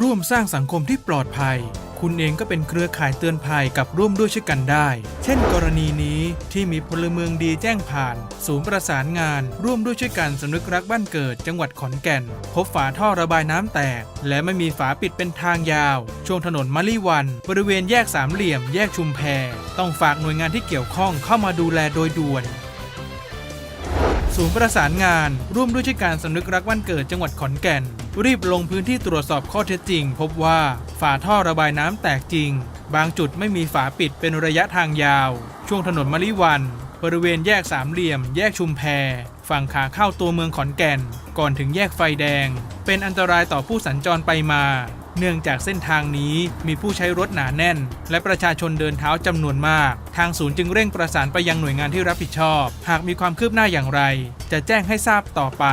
ร่วมสร้างสังคมที่ปลอดภัย คุณเองก็เป็นเครือข่ายเตือนภัยกับร่วมด้วยช่วยกันได้ เช่น กรณีนี้ที่มีพลเมืองดีแจ้งผ่าน ศูนย์ประสานงาน ร่วมด้วยช่วยกันสำนึกรักบ้านเกิดจังหวัดขอนแก่น พบฝาท่อระบายน้ำแตก และไม่มีฝาปิดเป็นทางยาว ช่วงถนนมะลิวัน บริเวณแยกสามเหลี่ยม แยกชุมแพ ต้องฝากหน่วยงานที่เกี่ยวข้องเข้ามาดูแลโดยด่วน ศูนย์ประสานงาน ร่วมด้วยช่วยการสำนึกรักวันเกิดจังหวัดขอนแก่น รีบลงพื้นที่ตรวจสอบข้อเท็จจริง พบว่าฝาท่อระบายน้ำแตกจริง บางจุดไม่มีฝาปิดเป็นระยะทางยาว ช่วงถนนมะลิวัน บริเวณแยกสามเหลี่ยม แยกชุมแพฝั่งขาเข้าตัวเมืองขอนแก่น ก่อนถึงแยกไฟแดง เป็นอันตรายต่อผู้สัญจรไปมา เนื่องจากเส้นทางนี้มีผู้ใช้รถหนาแน่น และประชาชนเดินเท้าจำนวนมาก ทางศูนย์จึงเร่งประสานไปยังหน่วยงานที่รับผิดชอบ หากมีความคืบหน้าอย่างไร จะแจ้งให้ทราบต่อไป